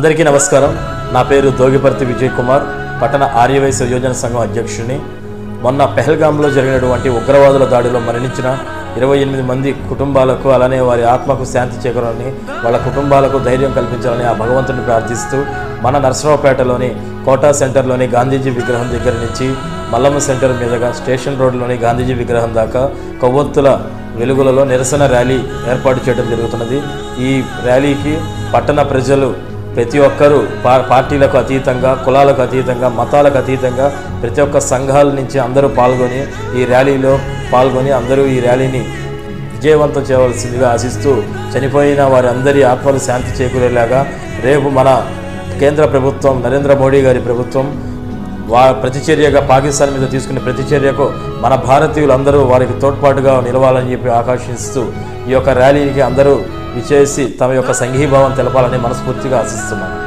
అందరికీ నమస్కారం. నా పేరు దోగిపర్తి విజయ్ కుమార్ పట్టణ ఆర్యవైశ్య యోజన సంఘం అధ్యక్షుడిని. మొన్న పెహల్గాంలో జరిగినటువంటి ఉగ్రవాదుల దాడిలో మరణించిన ఇరవై ఎనిమిది మంది కుటుంబాలకు అలానే వారి ఆత్మకు శాంతి చేకూరాలని వాళ్ళ కుటుంబాలకు ధైర్యం కల్పించాలని ఆ భగవంతుని ప్రార్థిస్తూ మన నరసరావుపేటలోని కోటా సెంటర్లోని గాంధీజీ విగ్రహం దగ్గర నుంచి మల్లమ్మ సెంటర్ మీదుగా స్టేషన్ రోడ్లోని గాంధీజీ విగ్రహం దాకా కొవ్వొత్తుల వెలుగులలో నిరసన ర్యాలీ ఏర్పాటు చేయడం జరుగుతున్నది. ఈ ర్యాలీకి పట్టణ ప్రజలు ప్రతి ఒక్కరూ పా పార్టీలకు అతీతంగా కులాలకు అతీతంగా మతాలకు అతీతంగా ప్రతి ఒక్క సంఘాల నుంచి అందరూ పాల్గొని ఈ ర్యాలీలో పాల్గొని అందరూ ఈ ర్యాలీని విజయవంతం చేయవలసిందిగా ఆశిస్తూ చనిపోయిన వారి అందరి ఆత్మలు శాంతి చేకూరేలాగా రేపు మన కేంద్ర ప్రభుత్వం నరేంద్ర మోడీ గారి ప్రభుత్వం వా ప్రతిచర్యగా పాకిస్తాన్ మీద తీసుకునే ప్రతిచర్యకు మన భారతీయులందరూ వారికి తోడ్పాటుగా నిలవాలని చెప్పి ఆకాంక్షిస్తూ ఈ యొక్క ర్యాలీకి అందరూ విచేసి తమ యొక్క సంఘీభావం తెలపాలని మనస్ఫూర్తిగా ఆశిస్తున్నాను.